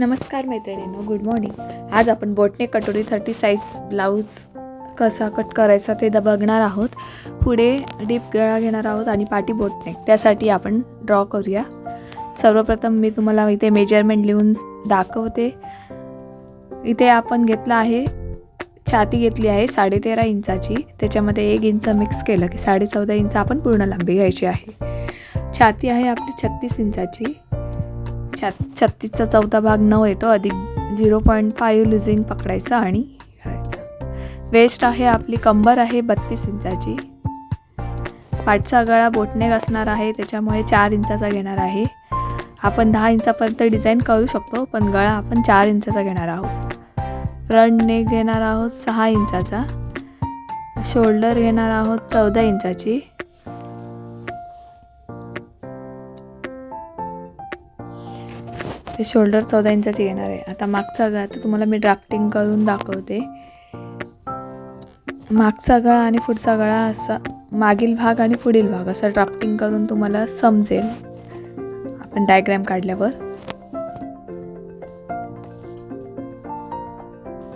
नमस्कार मैत्रिणींनो good morning आज आपण बोटने कटोरी थर्टी साईज ब्लाऊज कसा कट करायचा ते द बघणार आहोत. पुढे डीप गळा घेणार आहोत आणि पाठी बोटने. त्यासाठी आपण ड्रॉ करूया. सर्वप्रथम मी तुम्हाला इथे मेजरमेंट लिहून दाखवते. इथे आपण घेतला आहे छाती घेतली आहे साडेतेरा इंचाची. त्याच्यामध्ये एक इंच मिक्स केलं की साडे चौदा इंच आपण पूर्ण लांबी घ्यायची आहे. छाती आहे आपली छत्तीस इंचाची. छत छत्तीसचा चौथा भाग नऊ येतो अधिक झिरो पॉईंट फाईव्ह लुझिंग पकडायचं आणि वेस्ट आहे आपली कंबर आहे बत्तीस इंचाची. पाठचा गळा बोटनेक असणार आहे त्याच्यामुळे चार इंचाचा घेणार आहे. आपण दहा इंचापर्यंत डिझाईन करू शकतो पण गळा आपण चार इंचाचा घेणार आहोत. फ्रंट नेक घेणार आहोत सहा इंचाचा. शोल्डर घेणार आहोत चौदा इंचाची. ते शोल्डर चौदा इंचाची येणार आहे. आता मागचा गळा तर तुम्हाला मी ड्राफ्टिंग करून दाखवते. मागचा गळा आणि पुढचा गळा असा मागील भाग आणि पुढील भाग असा ड्राफ्टिंग करून तुम्हाला समजेल. आपण डायग्रॅम काढल्यावर.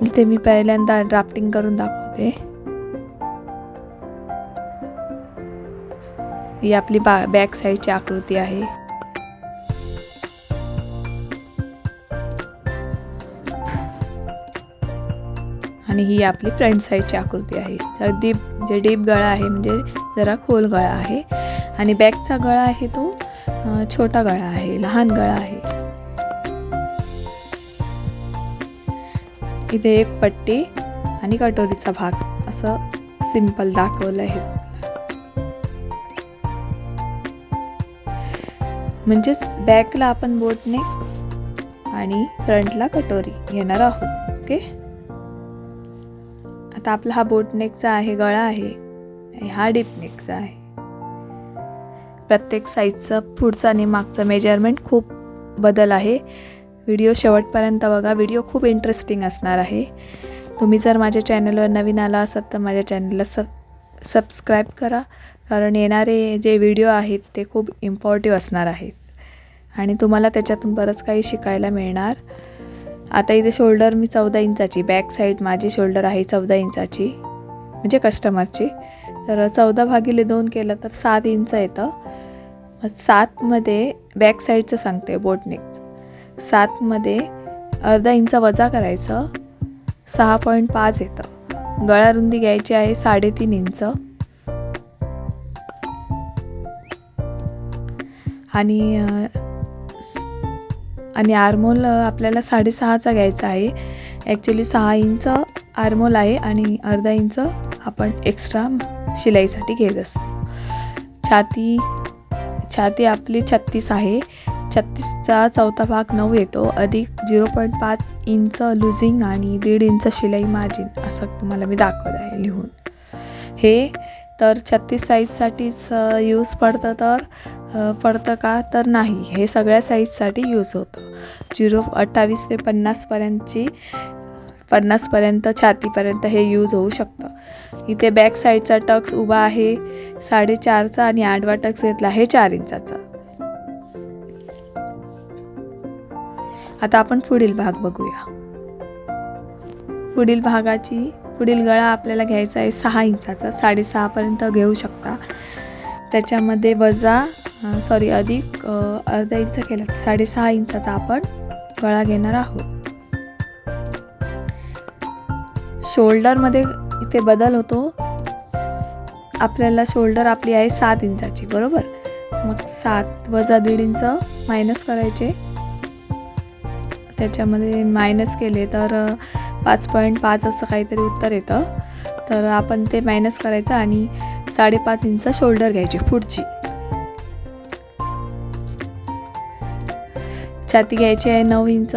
इथे मी पहिल्यांदा ड्राफ्टिंग करून दाखवते. ही आपली बा बॅक साईडची आकृती आहे. आणि ही आपली फ्रंट साईडची आकृती आहे. तर डीप जे डीप गळा आहे म्हणजे जरा खोल गळा आहे. आणि बॅकचा गळा आहे तो छोटा गळा आहे लहान गळा आहे. इथे एक पट्टी आणि कटोरीचा भाग असं सिंपल दाखवलं आहे म्हणजेच बॅकला आपण बोटने आणि फ्रंटला कटोरी घेणार आहोत ओके? आता आपला हा बोटनेकचा आहे गळा आहे हा डीपनेकचा आहे. प्रत्येक साईजचं पुढचं आणि मागचं मेजरमेंट खूप बदल आहे. व्हिडिओ शेवटपर्यंत बघा. व्हिडिओ खूप इंटरेस्टिंग असणार आहे. तुम्ही जर माझ्या चॅनलवर नवीन आला असाल तर माझ्या चॅनलला सब सबस्क्राईब करा. कारण येणारे जे व्हिडिओ आहेत ते खूप इम्पॉर्टिव्ह असणार आहेत. आणि तुम्हाला त्याच्यातून बरंच काही शिकायला मिळणार. आता इथे शोल्डर मी चौदा इंचाची बॅक साईड माझी शोल्डर आहे चौदा इंचाची म्हणजे कस्टमरची तर चौदा भागिले दोन केलं तर सात इंच येतं. मग सातमध्ये बॅक साईडचं सांगते बोटनेक. सातमध्ये अर्धा इंच वजा करायचं सहा पॉईंट पाच येतं. गळा रुंदी घ्यायची आहे साडेतीन इंच. आणि आणि आर्मोल आपल्याला साडेसहाचा घ्यायचा आहे. ॲक्च्युली सहा इंच आर्मोल आहे आणि अर्धा इंच आपण एक्स्ट्रा शिलाईसाठी घेत असतो. छाती छाती आपली छत्तीस आहे. छत्तीसचा चौथा भाग नऊ येतो. अधिक झिरो पॉईंट पाच इंच लुझिंग आणि दीड इंच शिलाई मार्जिन असं तुम्हाला मी दाखवत आहे लिहून. हे तर छत्तीस साईजसाठीच यूज पडतं तर पडतं का तर नाही. हे सगळ्या साईजसाठी यूज होतं. झिरो अठ्ठावीस ते पन्नासपर्यंतची पन्नासपर्यंत छातीपर्यंत हे यूज होऊ शकतं. इथे बॅक साईडचा टक्स उभा आहे. साडेचारचा आणि आडवा टक्स घेतला आहे चार इंचाचा. आता आपण पुढील भाग बघूया. पुढील भागाची पुढील गळा आपल्याला घ्यायचा आहे सहा इंचाचा. साडेसहापर्यंत घेऊ शकता. त्याच्यामध्ये वजा सॉरी अधिक अर्धा इंच केला तर साडेसहा इंचाचा आपण गळा घेणार आहोत. शोल्डरमध्ये इथे बदल होतो. आपल्याला शोल्डर आपली आहे सात इंचाची बरोबर? मग सात वजा दीड इंच मायनस करायचे. त्याच्यामध्ये मायनस केले तर पाच पॉईंट पाच असं काहीतरी उत्तर येतं. तर आपण ते मायनस करायचं आणि साडेपाच इंच शोल्डर घ्यायची पुढची. छाती घ्यायची आहे नऊ इंच.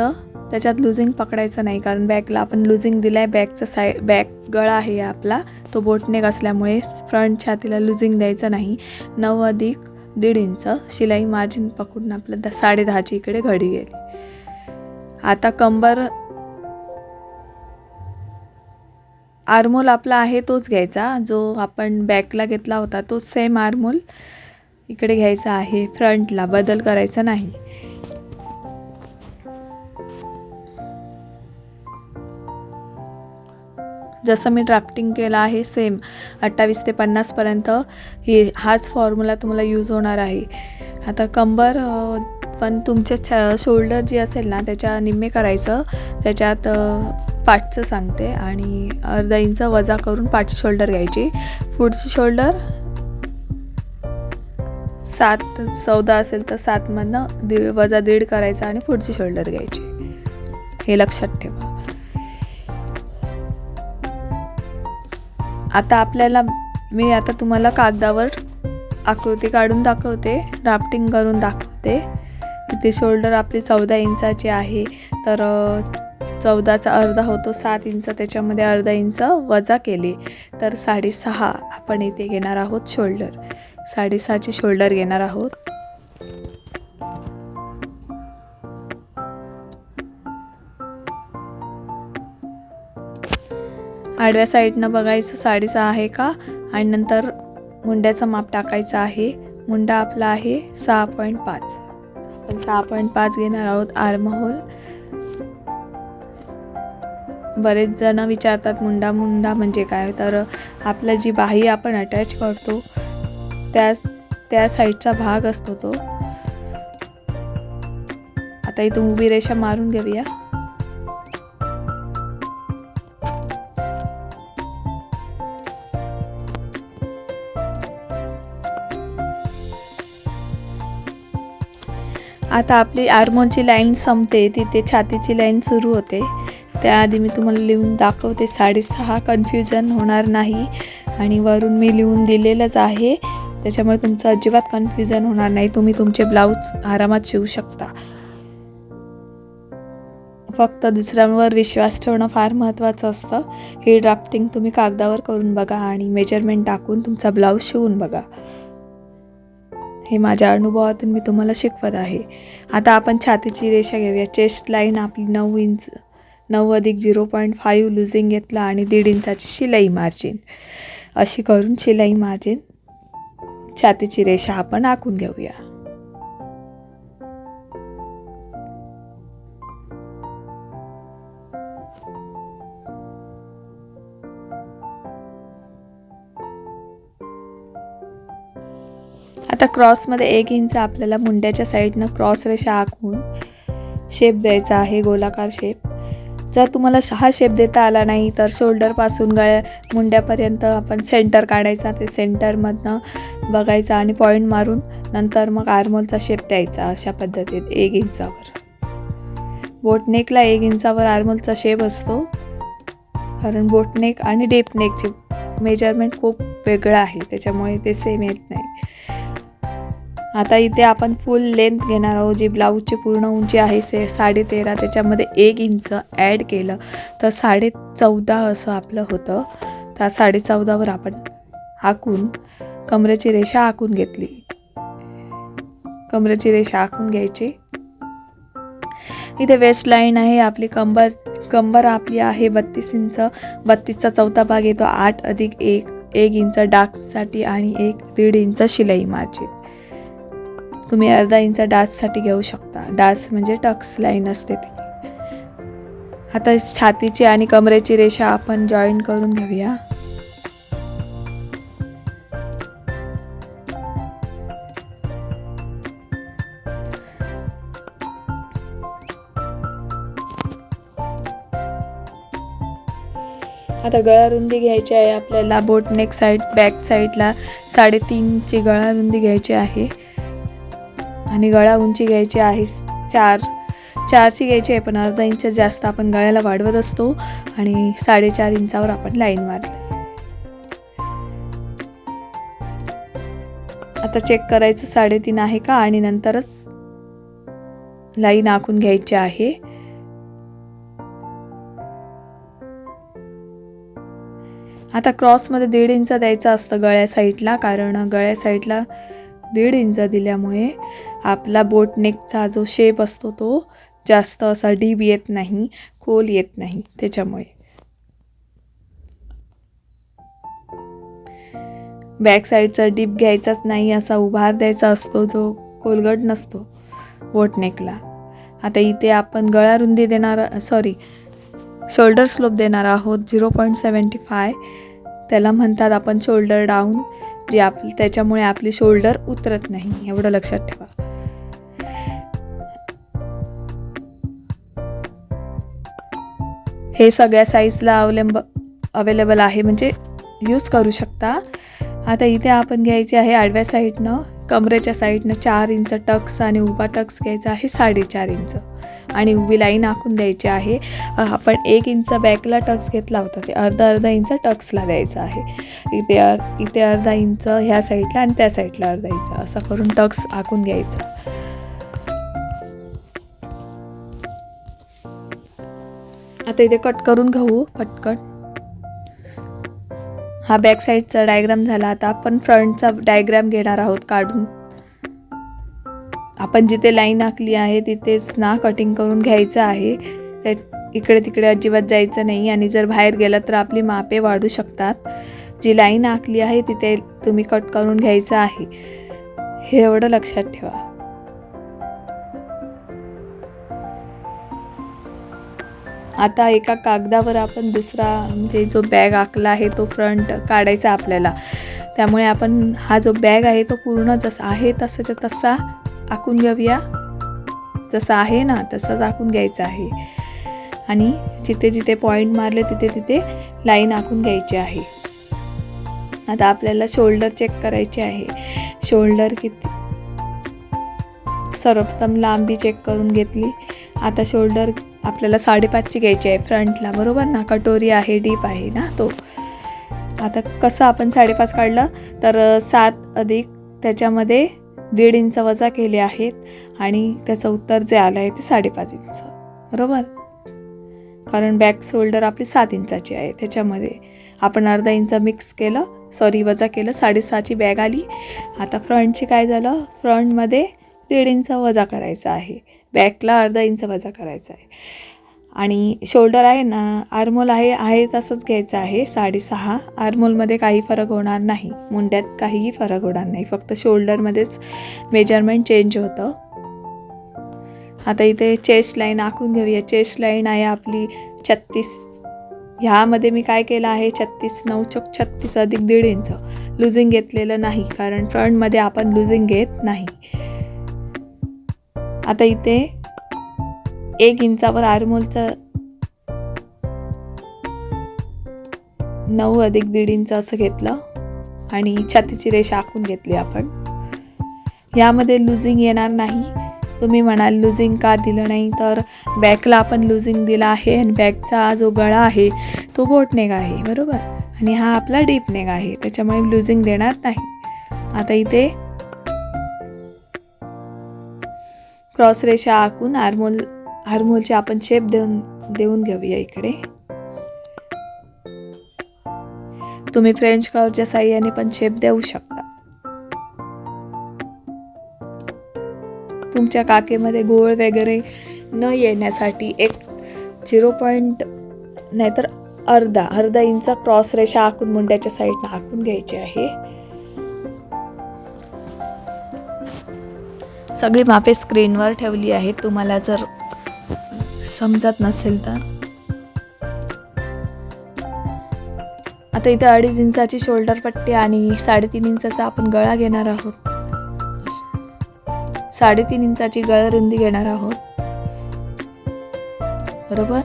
त्याच्यात लुझिंग पकडायचं नाही कारण बॅकला आपण लुझिंग दिलं आहे बॅकचा साय बॅक गळा आहे आपला. तो बोटनेक असल्यामुळे फ्रंट छातीला लुझिंग द्यायचं नाही. नऊ अधिक दीड इंच. शिलाई मार्जिन पकडून आपलं द साडे दहाची इकडे घडी गेली. आता कंबर आर्मोल आपला आहे तोच घ्यायचा. जो आपण बॅकला घेतला होता तोच सेम आर्मोल इकडे घ्यायचा आहे. फ्रंटला बदल करायचा नाही. जसं मी ड्राफ्टिंग केलं आहे सेम अठ्ठावीस ते पन्नासपर्यंत हे हाच फॉर्म्युला तुम्हाला यूज होणार आहे. आता कंबर पण तुमचे छ शोल्डर जे असेल ना त्याच्या निम्मे करायचं. त्याच्यात पाठचं सांगते आणि अर्धा इंच वजा करून पाठची शोल्डर घ्यायची. पुढची शोल्डर सात चौदा असेल तर सातमधनं दीड वजा दीड करायचा आणि पुढची शोल्डर घ्यायची. हे लक्षात ठेवा. आता आपल्याला मी आता तुम्हाला कागदावर आकृती काढून दाखवते राफ्टिंग करून दाखवते. इथे शोल्डर आपली चौदा इंचाची आहे तर चौदाचा अर्धा होतो सात इंच त्याच्यामध्ये अर्धा इंच वजा केली. तर साडेसहा आपण इथे घेणार आहोत शोल्डर. साडेसहाची शोल्डर घेणार आहोत. आडव्या साईडनं बघायचं साडेसहा आहे का? आणि नंतर मुंड्याचं माप टाकायचं आहे. मुंडा आपला आहे सहा पॉईंट पाच. आपण सहा पॉईंट पाच घेणार आहोत आर्महोल. बरेच जण विचारतात मुंडा मुंडा म्हणजे काय? तर आपलं जी बाही आपण अटॅच करतो त्या त्या साईडचा भाग असतो तो. आता इथून उभी रेषा मारून घेऊया. आता आपली आरमोनची लाईन संपते तिथे छातीची लाईन सुरू होते. त्याआधी मी तुम्हाला लिहून दाखवते साडेसहा कन्फ्युजन होणार नाही. आणि वरून मी लिहून दिलेलंच आहे. त्याच्यामुळे तुमचं अजिबात कन्फ्युजन होणार नाही. तुम्ही तुमचे ब्लाऊज आरामात शिवू शकता. फक्त दुसऱ्यांवर विश्वास ठेवणं फार महत्त्वाचं असतं. हे ड्राफ्टिंग तुम्ही कागदावर करून बघा आणि मेजरमेंट टाकून तुमचा ब्लाऊज शिवून बघा. हे माझ्या अनुभवातून मी तुम्हाला शिकवत आहे. आता आपण छातीची रेषा घेऊया. चेस्ट लाईन आपली नऊ इंच नऊ अधिक झिरो पॉईंट फाईव्ह लुझिंग घेतला आणि दीड इंचाची शिलाई मार्जिन अशी करून शिलाई मार्जिन छातीची रेषा आपण आखून घेऊया. आता क्रॉसमध्ये एक इंच आपल्याला मुंड्याच्या साईडनं क्रॉस रेषा आखून शेप द्यायचा आहे गोलाकार शेप जर तुम्हाला हा शेप देता आला नाही तर शोल्डरपासून गळ्या मुंड्यापर्यंत आपण सेंटर काढायचा ते सेंटरमधनं बघायचा आणि पॉईंट मारून नंतर मग आर्मोलचा शेप द्यायचा अशा पद्धतीत एक इंचावर. बोटनेकला एक इंचावर आर्मोलचा शेप असतो. कारण बोटनेक आणि डेपनेकचे मेजरमेंट खूप वेगळं आहे त्याच्यामुळे ते सेम येत नाही. आता इथे आपण फुल लेंथ घेणार आहोत. जी ब्लाऊजची पूर्ण उंची आहे से साडे तेरा. त्याच्यामध्ये एक इंच ॲड केलं तर साडे चौदा असं आपलं होतं. त्या साडे चौदावर आपण आखून कमरेची रेषा आखून घेतली. कमरेची रेषा आखून घ्यायची. इथे वेस्ट लाईन आहे. आपली कंबर कंबर आपली आहे बत्तीस इंच बत्तीसचा चौथा भाग येतो आठ अधिक एक एक इंच डार्कसाठी आणि एक दीड इंच शिलाई मार्जिन तुम्ही अर्धा इंच डाससाठी घेऊ शकता. डास म्हणजे टक्स लाईन असते ती. आता छातीची आणि कमरेची रेषा आपण जॉईन करून घेऊया. आता गळा रुंदी घ्यायची आहे आपल्याला. बोट नेक साईड बॅक साईडला साडेतीनची गळा रुंदी घ्यायची आहे. आणि गळा उंची घ्यायची आहे. चार चारची घ्यायची आहे पण अर्धा इंच जास्त आपण गळ्याला वाढवत असतो आणि साडेचार इंचावर आपण लाईन मारली. आता चेक करायचं साडेतीन आहे का आणि नंतरच लाईन आखून घ्यायची आहे. आता क्रॉसमध्ये दीड इंच द्यायचं असतं गळ्या साईडला कारण गळ्या साईडला दीड इंच दिल्यामुळे आपला बोटनेकचा जो शेप असतो तो जास्त असा डीप येत नाही खोल येत नाही त्याच्यामुळे. बॅक साईडचा डीप घ्यायचाच नाही असा उभार द्यायचा असतो जो खोलगट नसतो बोटनेकला. आता इथे आपण गळा रुंदी देणार सॉरी शोल्डर स्लोप देणार आहोत झिरो पॉईंट सेवन्टी फाय त्याला म्हणतात आपण शोल्डर डाऊन जे आप त्याच्यामुळे आपली शोल्डर उतरत नाही. एवढं लक्षात ठेवा. हे सगळ्या साईजला अवलंब अवेलेबल आहे. म्हणजे यूज करू शकता. आता इथे आपण घ्यायचे आहे आडव्या साईडनं कमरेच्या साईडनं चार इंच टक्स आणि उभा टक्स घ्यायचा आहे साडेचार इंच. आणि उभी लाईन आखून द्यायची आहे. आपण एक इंच बॅकला टक्स घेतला होता ते अर्धा अर्धा इंच टक्सला द्यायचं आहे. इथे अर इथे अर्धा इंच ह्या साईडला आणि त्या साईडला अर्धा इंच असं करून टक्स आखून घ्यायचं. आता इथे कट करून घेऊ पटकन. हा बॅक साईडचा डायग्राम झाला. आता आपण फ्रंटचा डायग्राम घेणार आहोत काढून. आपण जिथे लाईन आखली आहे तिथेच ना कटिंग करून घ्यायचं आहे. त्या इकडे तिकडे अजिबात जायचं नाही आणि जर बाहेर गेलं तर आपली मापे वाढू शकतात. जी लाईन आखली आहे तिथे तुम्ही कट करून घ्यायचं आहे. हे एवढं लक्षात ठेवा. आता एका कागदावर आपण दुसरा म्हणजे जो बॅग आखला आहे तो फ्रंट काढायचा आपल्याला. त्यामुळे आपण हा जो बॅग आहे तो पूर्ण जसा आहे तसाच्या तसा आखून घेऊया. जसा आहे ना तसाच आखून घ्यायचा आहे. आणि जिथे जिथे पॉईंट मारले तिथे तिथे लाईन आखून घ्यायची आहे. आता आपल्याला शोल्डर चेक करायचे आहे. शोल्डर किती सर्वप्रथम लांबी चेक करून घेतली. आता शोल्डर आपल्याला साडेपाचची घ्यायची आहे फ्रंटला. बरोबर ना? कटोरी आहे डीप आहे ना तो? आता कसं आपण साडेपाच काढलं? तर सात अधिक त्याच्यामध्ये दीड इंच वजा केले आहेत आणि त्याचं उत्तर जे आलं आहे ते साडेपाच इंच. बरोबर? कारण बॅक शोल्डर आपली सात इंचाची आहे. त्याच्यामध्ये आपण अर्धा इंच मिक्स केलं सॉरी वजा केलं साडेसहाची बॅग आली. आता फ्रंटची काय झालं? फ्रंटमध्ये दीड इंच वजा करायचं आहे. बॅकला अर्धा इंच वजा करायचा आहे. आणि शोल्डर आहे ना आर्मोल आहे आहे तसंच घ्यायचं आहे. साडेसहा आर्मोलमध्ये काही फरक होणार नाही. मुंड्यात काहीही फरक होणार नाही. फक्त शोल्डरमध्येच मेजरमेंट चेंज होतं. आता इथे चेस्ट लाईन आखून घेऊया. चेस्ट लाईन आहे आपली छत्तीस. ह्यामध्ये मी काय केलं आहे? छत्तीस नऊ चौक छत्तीस अधिक दीड इंच. लुझिंग घेतलेलं नाही कारण फ्रंटमध्ये आपण लुझिंग घेत नाही. आता इथे एक इंचावर आरमोलचा नऊ अधिक दीड इंच असं घेतलं आणि छातीची रेषा आखून घेतली आपण. यामध्ये लुझिंग येणार नाही. तुम्ही म्हणाल लुझिंग का दिलं नाही? तर बॅकला आपण लुझिंग दिला आहे आणि बॅकचा जो गळा आहे तो बोट आहे बरोबर? आणि हा आपला डीप नेग आहे त्याच्यामुळे लुझिंग देणार नाही. आता इथे क्रॉस रेषा आखून आरमोल हार्मोलचे आपण शेप देऊन देऊन घेऊया इकडे. तुम्ही फ्रेंच कर्वच्या साह्याने पण शेप देऊ शकता. तुमच्या काकेमध्ये गोळ वगैरे न येण्यासाठी एक झिरो पॉईंट नाहीतर अर्धा अर्धा इंच क्रॉस रेषा आखून मुंड्याच्या साईडनं आखून घ्यायची आहे. सगळी मापे स्क्रीनवर ठेवली आहेत. तुम्हाला जर समजत नसेल तर. आता इथे अडीच इंचाची शोल्डर पट्टी आणि साडेतीन इंचाचा आपण गळा घेणार आहोत. साडेतीन इंचाची गळरुंदी घेणार आहोत. बरोबर?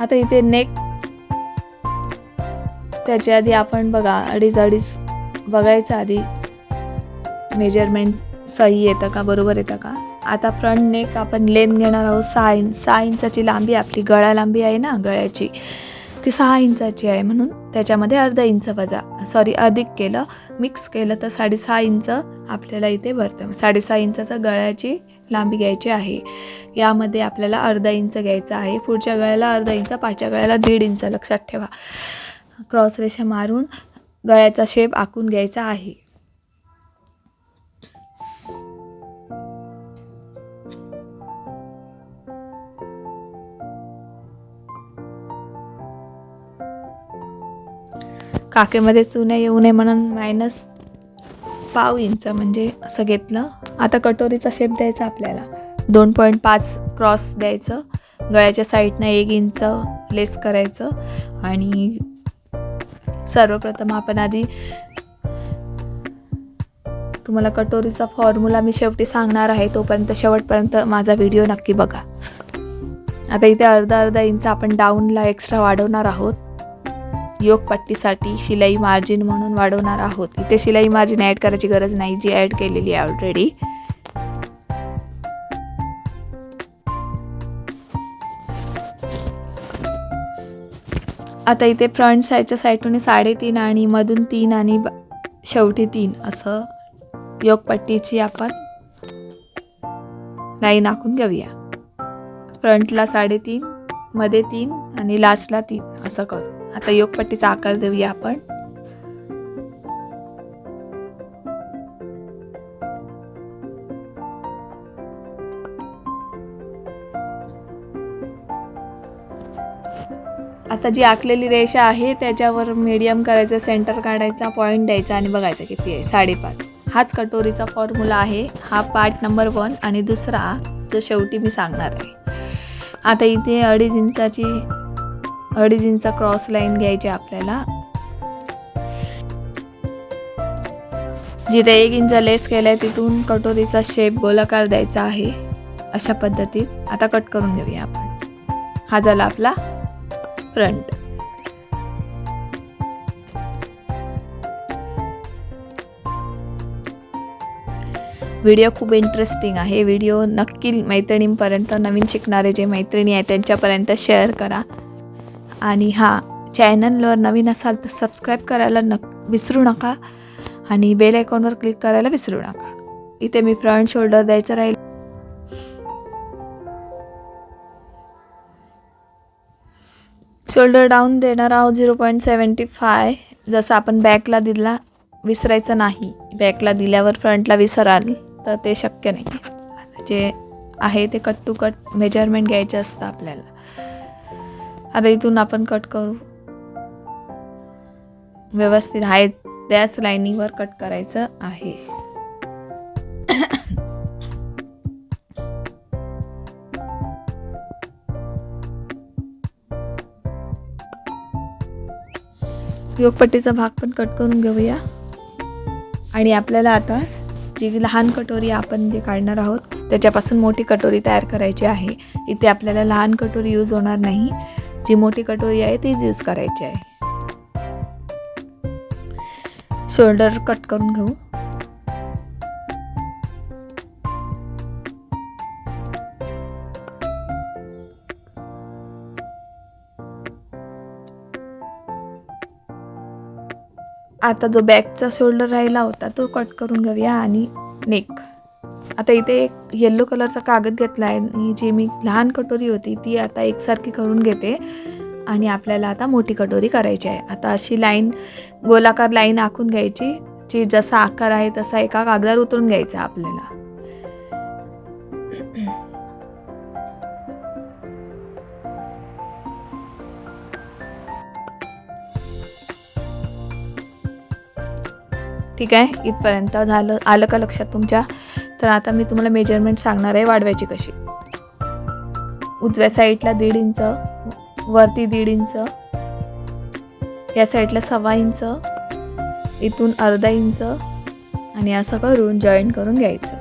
आता इथे नेक त्याच्या आधी आपण बघा अडीच अडीच बघायचं आधी मेजरमेंट सही येतं का बरोबर येतं का? आता फ्रंट नेक आपण लेन घेणार आहोत सहा इंच सहा इंचाची लांबी आपली गळा लांबी आहे ना गळ्याची? ती सहा इंचाची आहे म्हणून त्याच्यामध्ये अर्धा इंच वजा सॉरी अधिक केलं मिक्स केलं तर साडेसहा इंच आपल्याला इथे भरतं. साडेसहा इंचाचं गळ्याची लांबी घ्यायची आहे. यामध्ये आपल्याला अर्धा इंच घ्यायचा आहे. पुढच्या गळ्याला अर्धा इंच पाठच्या गळ्याला दीड इंच. लक्षात ठेवा. क्रॉस रेषा मारून गळ्याचा शेप आखून घ्यायचा आहे. काकेमध्ये चुन्या येऊ नये म्हणून मायनस पाव इंच म्हणजे असं घेतलं. आता कटोरीचा शेप द्यायचा आपल्याला. दोन पॉईंट पाच क्रॉस द्यायचं. गळ्याच्या साईडनं एक इंच लेस करायचं. आणि सर्वप्रथम आपण आधी तुम्हाला कटोरीचा फॉर्म्युला मी शेवटी सांगणार आहे तोपर्यंत शेवटपर्यंत माझा व्हिडिओ नक्की बघा. आता इथे अर्धा अर्धा इंच आपण डाऊनला एक्स्ट्रा वाढवणार आहोत. योगपट्टीसाठी शिलाई मार्जिन म्हणून वाढवणार आहोत. इथे शिलाई मार्जिन ॲड करायची गरज नाही जी ॲड केलेली आहे ऑलरेडी आता इथे फ्रंट साईडच्या साईडून साडेतीन आणि मधून तीन आणि ब- शेवटी तीन असं योगपट्टीची आपण लाईन आखून घेऊया. फ्रंटला साडेतीन मध्ये तीन आणि लास्टला तीन असं करू. आता योगपट्टीचा आकार देऊया आपण. आता जी आखलेली रेषा आहे त्याच्यावर मीडियम करायचं सेंटर काढायचा पॉईंट द्यायचा आणि बघायचं किती आहे. साडेपाच. हाच कटोरीचा फॉर्म्युला आहे. हा पार्ट नंबर वन आणि दुसरा जो शेवटी मी सांगणार आहे. आता इथे अडीच इंचाची अडीच इंच क्रॉस लाईन घ्यायची आपल्याला. जिथे एक इंच लेस केलाय तिथून कटोरीचा शेप गोलाकार द्यायचा आहे. अशा पद्धतीत. आता कट करून घेऊया आपण. हा झाला आपला फ्रंट व्हिडिओ खूप इंटरेस्टिंग आहे. व्हिडिओ नक्की मैत्रिणींपर्यंत नवीन शिकणारे जे मैत्रिणी आहेत त्यांच्यापर्यंत शेअर करा. आणि हा चॅनलवर नवीन असाल तर सबस्क्राईब करायला नक विसरू नका. आणि बेल आयकॉनवर क्लिक करायला विसरू नका. इथे मी फ्रंट शोल्डर द्यायचं राहील. शोल्डर डाऊन देणार आहोत झिरो पॉईंट सेवन्टी फाय जसं आपण बॅकला दिला विसरायचं नाही. बॅकला दिल्यावर फ्रंटला विसराल तर ते शक्य नाही. जे आहे ते कट टू कट मेजरमेंट घ्यायचे असतं आपल्याला. आता इथून आपण कट करू. व्यवस्थित आहे त्याच लाईनीवर कट करायचं आहे. योगपट्टीचा भाग पण कट करून घेऊया. आणि आपल्याला आता जी लहान कटोरी आपण जे काढणार आहोत त्याच्यापासून मोठी कटोरी तयार करायची आहे. इथे आपल्याला लहान कटोरी यूज होणार नाही. जी मोठी कटोरी आहे तीच यूज करायची आहे. शोल्डर कट करून घेऊ. आता जो बॅकचा शोल्डर राहिला होता तो कट करून घेऊया आणि नेक. आता इथे एक येल्लो कलरचा कागद घेतला आहे आणि जी मी लहान कटोरी होती ती आता एकसारखी करून घेते. आणि आपल्याला आता मोठी कटोरी करायची आहे. आता अशी लाईन गोलाकार लाईन आखून घ्यायची जी जसा आकार आहे तसा एका कागदावर उतरून घ्यायचा आपल्याला. ठीक आहे? इथपर्यंत झालं आलं का लक्षात तुमच्या? तर आता मी तुम्हाला मेजरमेंट सांगणार आहे वाढवायची कशी. उजव्या साईडला दीड इंच वरती दीड इंच या साईडला सव्वा इंच इथून अर्धा इंच आणि असं करून जॉईन करून घ्यायचं.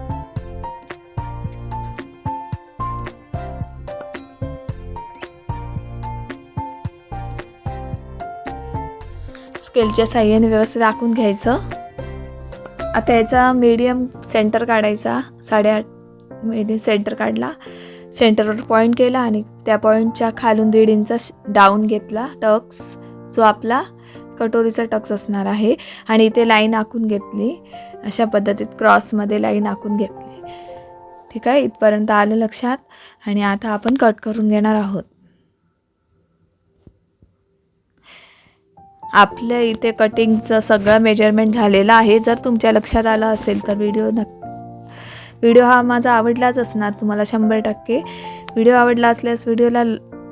स्केलच्या साह्याने व्यवस्थित आखून घ्यायचं. आता याचा मीडियम सेंटर काढायचा. साडेआठ मीडियम सेंटर काढला. सेंटरवर पॉईंट केला आणि त्या पॉईंटच्या खालून दीड इंच डाऊन घेतला. टक्स जो आपला कटोरीचा टक्स असणार आहे. आणि इथे लाईन आखून घेतली. अशा पद्धतीत क्रॉसमध्ये लाईन आखून घेतली. ठीक आहे? इथपर्यंत आलं लक्षात. आणि आता आपण कट करून घेणार आहोत. आपल्या इथे कटिंगचं सगळं मेजरमेंट झालेलं आहे. जर तुमच्या लक्षात आलं असेल तर व्हिडिओ नक्की व्हिडिओ हा माझा आवडलाच असणार तुम्हाला शंभर टक्के. व्हिडिओ आवडला असल्यास व्हिडिओला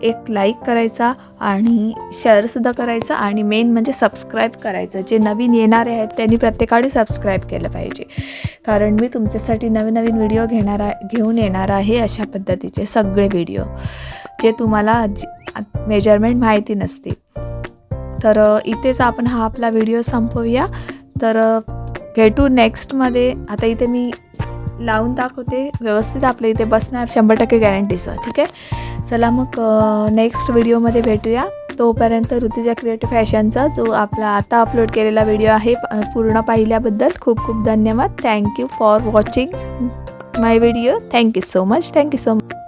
एक लाईक करायचा आणि शेअरसुद्धा करायचा आणि मेन म्हणजे सबस्क्राईब करायचं. जे नवीन येणारे आहेत त्यांनी प्रत्येकाने सबस्क्राईब केलं पाहिजे. कारण मी तुमच्यासाठी नवीन नवीन व्हिडिओ घेणार आहे घेऊन येणार आहे अशा पद्धतीचे सगळे व्हिडिओ जे तुम्हाला मेजरमेंट माहिती नसते तर इथेच आपण हा आपला व्हिडिओ संपवूया. तर भेटू नेक्स्टमध्ये आता इथे मी लावून दाखवते. व्यवस्थित आपल्या इथे बसणार शंभर टक्के गॅरंटीचं ठीक आहे? चला मग नेक्स्ट व्हिडिओमध्ये भेटूया. तोपर्यंत ऋतुजा क्रिएटिव्ह फॅशनचा जो आपला आता अपलोड केलेला व्हिडिओ आहे पूर्ण पाहिल्याबद्दल खूप खूप धन्यवाद. Thank you for watching my video thank you so much thank you so much